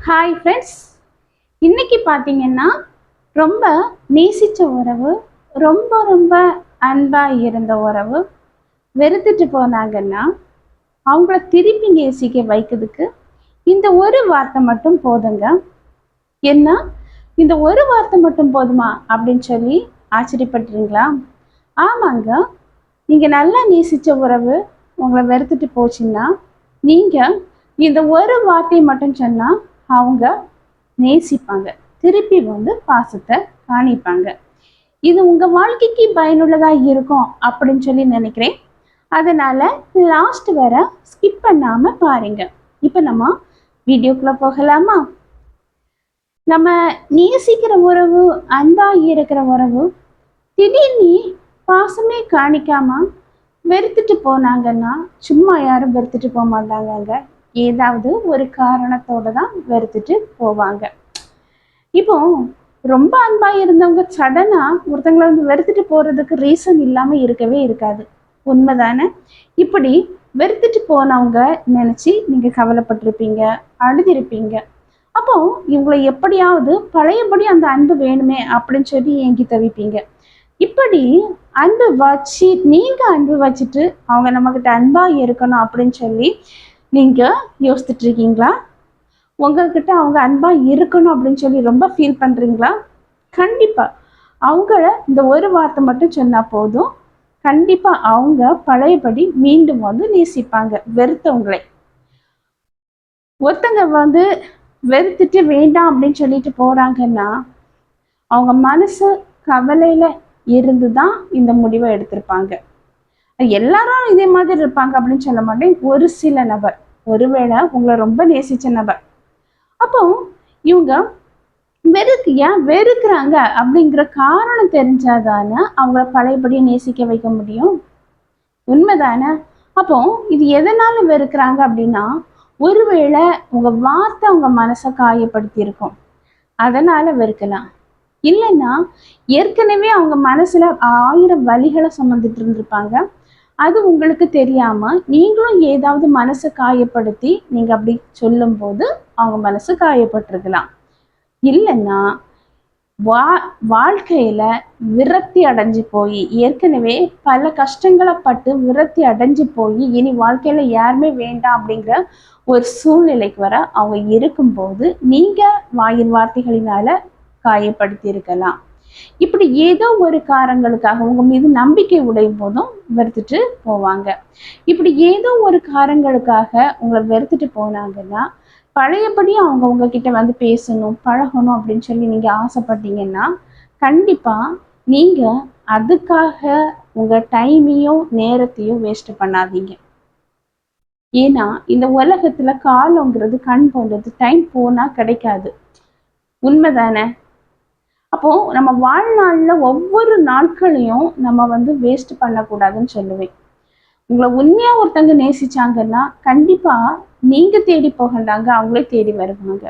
Hi friends இன்னைக்கு பார்த்தீங்கன்னா ரொம்ப நேசித்த உறவு ரொம்ப ரொம்ப அன்பாக இருந்த உறவு வெறுத்துட்டு போனாங்கன்னா அவங்கள திருப்பி நேசிக்க வைக்கிறதுக்கு இந்த ஒரு வார்த்தை மட்டும் போதுங்க. என்ன? இந்த ஒரு வார்த்தை மட்டும் போதுமா? அப்படின்னு சொல்லி ஆச்சரியப்பட்டுறீங்களா ஆமாங்க. நீங்கள் நல்லா நேசித்த உறவு உங்களை வெறுத்துட்டு போச்சுன்னா நீங்கள் இந்த ஒரு வார்த்தையை மட்டும் சொன்னால் அவங்க நேசிப்பாங்க. திருப்பி வந்து பாசத்தை காணிப்பாங்க. இது உங்கள் வாழ்க்கைக்கு பயனுள்ளதாக இருக்கும் அப்படின்னு சொல்லி நினைக்கிறேன். அதனால் லாஸ்ட் வர ஸ்கிப் பண்ணாமல் பாருங்க. இப்போ நம்ம வீடியோக்குள்ளே போகலாமா? நம்ம நேசிக்கிற உறவு அன்பாக இருக்கிற உறவு திடீர்னு பாசமே காணிக்காம வெறுத்துட்டு போனாங்கன்னா சும்மா யாரும் வெறுத்துட்டு போக மாட்டாங்கங்க. ஏதாவது ஒரு காரணத்தோட தான் வெறுத்துட்டு போவாங்க. இப்போ ரொம்ப அன்பாக இருந்தவங்க சடனாக ஒருத்தங்களை வந்து வெறுத்துட்டு போகிறதுக்கு ரீசன் இல்லாமல் இருக்கவே இருக்காது. உண்மைதானே? இப்படி வெறுத்துட்டு போனவங்க நினச்சி நீங்கள் கவலைப்பட்டிருப்பீங்க அழுதிருப்பீங்க. அப்போ இவங்களை எப்படியாவது பழையபடி அந்த அன்பு வேணுமே அப்படின்னு சொல்லி ஏங்கி தவிப்பீங்க. இப்படி அன்பு வச்சு நீங்க அன்பு வச்சுட்டு அவங்க நம்மக்கிட்ட அன்பா இருக்கணும் அப்படின்னு சொல்லி நீங்கள் யோசிச்சுட்டு இருக்கீங்களா உங்ககிட்ட அவங்க அன்பாக இருக்கணும் அப்படின்னு சொல்லி ரொம்ப ஃபீல் பண்றீங்களா? கண்டிப்பாக அவங்கள இந்த ஒரு வார்த்தை மட்டும் சொன்னால் போதும். கண்டிப்பாக அவங்க பழையபடி மீண்டும் வந்து நேசிப்பாங்க வெறுத்தவங்களை. ஒருத்தங்க வந்து வெறுத்துட்டு வேண்டாம் அப்படின்னு சொல்லிட்டு போகிறாங்கன்னா அவங்க மனசு கவலையில் இருந்து தான் இந்த முடிவை எடுத்திருப்பாங்க. எல்லாரும் இதே மாதிரி இருப்பாங்க அப்படின்னு சொல்ல மாட்டேன். ஒரு சில நபர். ஒருவேளை உங்களை ரொம்ப நேசிச்ச நபர். அப்போ இவங்க வெறுக்கு ஏன் வெறுக்கிறாங்க அப்படிங்கிற காரணம் தெரிஞ்சாதானே அவங்கள பழையபடி நேசிக்க வைக்க முடியும்? உண்மைதானே? அப்போ இது எதனால வெறுக்கிறாங்க அப்படின்னா ஒருவேளை உங்க வார்த்தை அவங்க மனசை காயப்படுத்தி இருக்கும் அதனால வெறுக்கலாம். இல்லைன்னா ஏற்கனவே அவங்க மனசுல ஆயிரம் வழிகளை சுமந்துட்டு இருந்திருப்பாங்க. அது உங்களுக்கு தெரியாமல் நீங்களும் ஏதாவது மனசை காயப்படுத்தி நீங்கள் அப்படி சொல்லும்போது அவங்க மனசு காயப்பட்டிருக்கலாம். இல்லைன்னா வா வாழ்க்கையில் விரக்தி அடைஞ்சு போய் ஏற்கனவே பல கஷ்டங்களை பட்டு விரக்தி அடைஞ்சு போய் இனி வாழ்க்கையில் யாருமே வேண்டாம் அப்படிங்கிற ஒரு சூழ்நிலைக்கு வர அவங்க இருக்கும்போது நீங்கள் வாயின் வார்த்தைகளினால காயப்படுத்தியிருக்கலாம். இருக்கலாம் இப்படி ஏதோ ஒரு காரணங்களுக்காக உங்க மீது நம்பிக்கை உடையும் போதும் வெறுத்துட்டு போவாங்க. இப்படி ஏதோ ஒரு காரணங்களுக்காக உங்களை வெறுத்துட்டு போனாங்கன்னா பழையபடி அவங்க உங்ககிட்ட வந்து பேசணும் பழகணும் அப்படின்னு சொல்லி நீங்க ஆசைப்பட்டீங்கன்னா கண்டிப்பா நீங்க அதுக்காக உங்க டைமையும் நேரத்தையும் வேஸ்ட் பண்ணாதீங்க. ஏன்னா இந்த உலகத்துல காலங்கிறது கண் போன்றது டைம் போனா கிடைக்காது. உண்மைதானே? அப்போ நம்ம வாழ்நாளில் ஒவ்வொரு நாட்களையும் நம்ம வந்து வேஸ்ட் பண்ணக்கூடாதுன்னு சொல்லுவேன். உங்களை உண்மையாக ஒருத்தங்க நேசிச்சாங்கன்னா கண்டிப்பா நீங்க தேடி போகண்டாங்க அவங்களே தேடி வருவாங்க.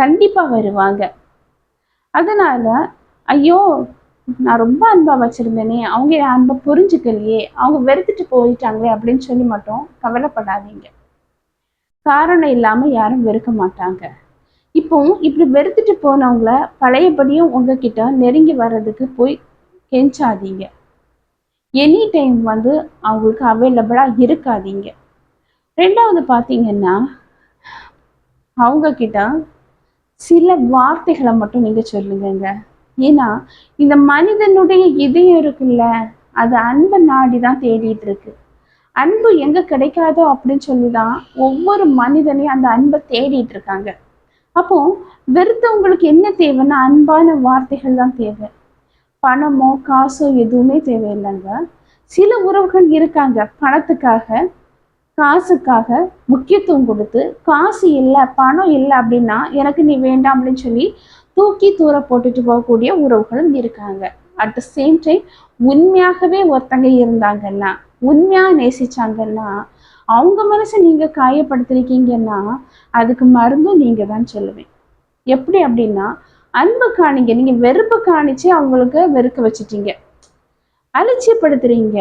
கண்டிப்பாக வருவாங்க. அதனால ஐயோ நான் ரொம்ப அன்பாக வச்சிருந்தேனே அவங்க என் அன்பை புரிஞ்சுக்கலையே அவங்க வெறுத்துட்டு போயிட்டாங்களே அப்படின்னு சொல்லி மட்டும் கவலைப்படாதீங்க. காரணம் இல்லாமல் யாரும் வெறுக்க மாட்டாங்க. இப்போ இப்படி வெறுத்துட்டு போனவங்கள பழையபடியும் உங்ககிட்ட நெருங்கி வர்றதுக்கு போய் கெஞ்சாதீங்க. எனி டைம் வந்து அவங்களுக்கு அவைலபிளாக இருக்காதீங்க. ரெண்டாவது பார்த்தீங்கன்னா அவங்க கிட்ட சில வார்த்தைகளை மட்டும் நீங்கள் சொல்லுங்கங்க. ஏன்னா இந்த மனிதனுடைய இதயம் இருக்குல்ல அது அன்பை நாடி தான் தேடிட்டு இருக்கு அன்பு எங்கே கிடைக்காதோ அப்படின்னு சொல்லி தான் ஒவ்வொரு மனிதனையும் அந்த அன்பை தேடிட்டு இருக்காங்க அப்போ வெறுத்தவங்களுக்கு என்ன தேவைன்னா அன்பான வார்த்தைகள் தான் தேவை. பணமோ காசோ எதுவுமே தேவையில்லைங்க. சில உறவுகள் இருக்காங்க. பணத்துக்காக காசுக்காக முக்கியத்துவம் கொடுத்து காசு இல்லை பணம் இல்லை அப்படின்னா எனக்கு நீ வேண்டாம் அப்படின்னு சொல்லி தூக்கி தூர போட்டுட்டு போகக்கூடிய உறவுகளும் இருக்காங்க. அட் த சேம் டைம் உண்மையாகவே ஒருத்தங்க இருந்தாங்கன்னா உண்மையாக நேசிச்சாங்கன்னா அவங்க மனசை நீங்க காயப்படுத்திருக்கீங்கன்னா அதுக்கு மருந்தும் நீங்க தான் சொல்லுவேன். எப்படி அப்படின்னா அன்பு காணிங்க நீங்க வெறுப்பு காணிச்சு அவங்களுக்கு வெறுக்க வச்சுட்டீங்க. அலட்சியப்படுத்துறீங்க.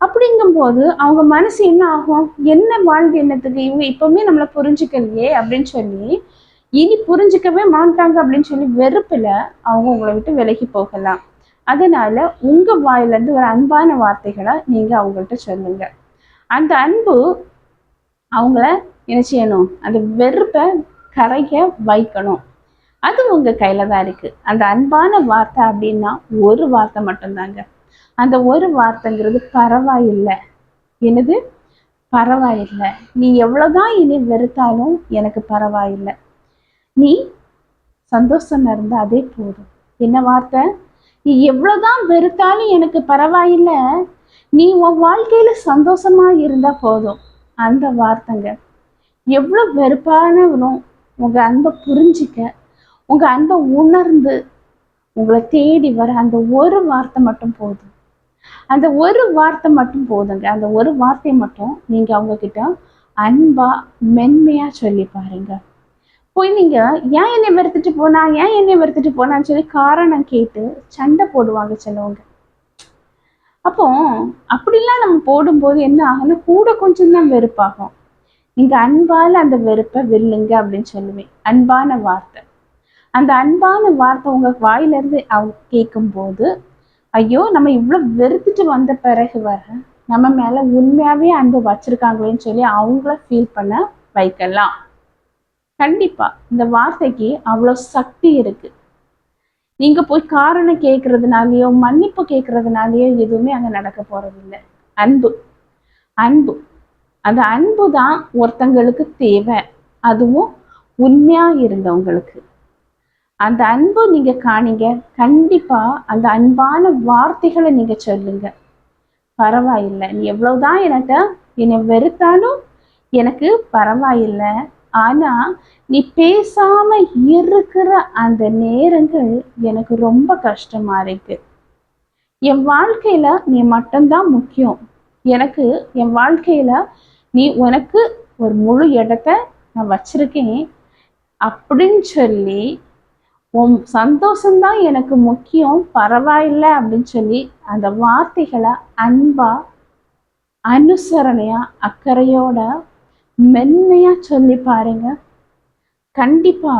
அப்படிங்கும்போது அவங்க மனசு என்ன ஆகும்? என்ன வாழ்க்கை என்னத்துக்கு இவங்க இப்பவுமே நம்மளை புரிஞ்சுக்கலையே அப்படின்னு சொல்லி இனி புரிஞ்சுக்கவே மாட்டாங்க அப்படின்னு சொல்லி வெறுப்புல அவங்க உங்களை விட்டு விலகி போகலாம். அதனால உங்க வாயிலிருந்து ஒரு அன்பான வார்த்தைகளை நீங்க அவங்கள்ட்ட சொல்லுங்க. அந்த அன்பு அவங்கள என்ன செய்யணும்? அந்த வெறுப்பை கரைய வைக்கணும். அது உங்க கையில் தான் இருக்கு. அந்த அன்பான வார்த்தை அப்படின்னா ஒரு வார்த்தை மட்டும்தாங்க. அந்த ஒரு வார்த்தைங்கிறது பரவாயில்லை. என்னது? பரவாயில்லை. நீ எவ்வளவுதான் இனி வெறுத்தாலும் எனக்கு பரவாயில்லை. நீ சந்தோஷமா இருந்த அதே போதும். என்ன வார்த்தை? நீ எவ்வளவுதான் வெறுத்தாலும் எனக்கு பரவாயில்லை. நீ உன் வாழ்க்கையில சந்தோஷமா இருந்தா போதும். அந்த வார்த்தைங்க. எவ்வளோ வெறுப்பானவனும் உங்க அன்பை புரிஞ்சிக்க உங்க அன்பை உணர்ந்து உங்களை தேடி வர அந்த ஒரு வார்த்தை மட்டும் போதும். அந்த ஒரு வார்த்தை மட்டும் போதுங்க. அந்த ஒரு வார்த்தை மட்டும் நீங்க அவங்க கிட்ட அன்பா மென்மையா சொல்லி பாருங்க. போய் நீங்க ஏன் என்னை வெறுத்துட்டு போனா? ஏன் என்னை வெறுத்துட்டு போனான்னு சொல்லி காரணம் கேட்டு சண்டை போடுவாங்க சிலவங்க. அப்போ அப்படிலாம் நம்ம போடும்போது என்ன ஆகும்னா கூட கொஞ்சம் தான் வெறுப்பாகும். நீங்க அன்பால அந்த வெறுப்பை வெல்லுங்க அப்படின்னு சொல்லுவேன் அன்பான வார்த்தை. அந்த அன்பான வார்த்தை உங்க வாயில இருந்து அவங்க கேட்கும்போது ஐயோ நம்ம இவ்வளோ வெறுத்துட்டு வந்த பிறகு வர நம்ம மேல உண்மையாவே அன்பு வச்சிருக்காங்களேன்னு சொல்லி அவங்கள ஃபீல் பண்ண வைக்கலாம். கண்டிப்பா இந்த வார்த்தைக்கு அவ்வளோ சக்தி இருக்கு. நீங்க போய் காரணம் கேட்கறதுனாலயோ மன்னிப்பு கேட்கறதுனாலயோ எதுவுமே அங்க நடக்க போறதில்லை. அன்பு. அன்பு. அந்த அன்பு தான் ஒருத்தங்களுக்கு தேவை. அதுவும் உண்மையா இருந்தவங்களுக்கு. அந்த அன்பு நீங்க காணிங்க. கண்டிப்பா அந்த அன்பான வார்த்தைகளை நீங்க சொல்லுங்க. பரவாயில்லை. நீ எவ்வளவுதான் என்கிட்ட என்னை வெறுத்தாலும் எனக்கு பரவாயில்லை. ஆனா நீ பேசாம இருக்கிற அந்த நேரங்கள் எனக்கு ரொம்ப கஷ்டமா இருக்கு. என் வாழ்க்கையில நீ மட்டும்தான் முக்கியம். எனக்கு என் வாழ்க்கையில நீ உனக்கு ஒரு முழு இடத்த நான் வச்சிருக்கேன் அப்படின்னு சொல்லி உன் சந்தோஷம்தான் எனக்கு முக்கியம் பரவாயில்ல அப்படின்னு சொல்லி அந்த வார்த்தைகளை அன்பா அனுசரணையா அக்கறையோட மென்மையா சொல்லி பாருங்க. கண்டிப்பா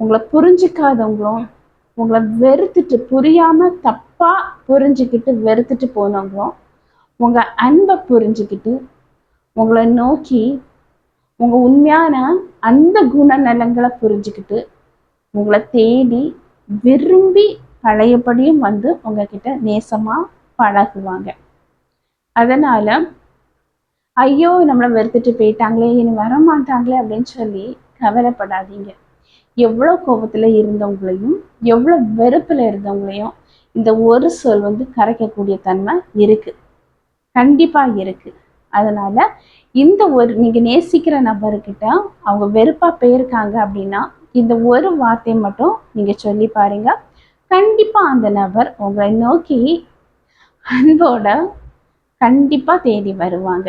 உங்களை புரிஞ்சிக்காதவங்களும் உங்களை வெறுத்துட்டு புரியாம தப்பா புரிஞ்சுக்கிட்டு வெறுத்துட்டு போனவங்களும் உங்க அன்பை புரிஞ்சுக்கிட்டு உங்களை நோக்கி உங்க உண்மையான அந்த குணநலங்களை புரிஞ்சுக்கிட்டு உங்களை தேடி விரும்பி பழையபடியும் வந்து உங்ககிட்ட நேசமா பழகுவாங்க. அதனால ஐயோ நம்மளை வெறுத்துட்டு போயிட்டாங்களே இனி வரமாட்டாங்களே அப்படின்னு சொல்லி கவலைப்படாதீங்க. எவ்வளோ கோபத்தில் இருந்தவங்களையும் எவ்வளோ வெறுப்பில் இருந்தவங்களையும் இந்த ஒரு சொல் வந்து கரைக்கக்கூடிய தன்மை இருக்குது கண்டிப்பாக இருக்கு. அதனால் இந்த ஒரு நீங்கள் நேசிக்கிற நபர்கிட்ட அவங்க வெறுப்பாக போயிருக்காங்க அப்படின்னா இந்த ஒரு வார்த்தையை மட்டும் நீங்கள் சொல்லி பாருங்க. கண்டிப்பாக அந்த நபர் உங்களை நோக்கி அன்போட கண்டிப்பாக தேடி வருவாங்க.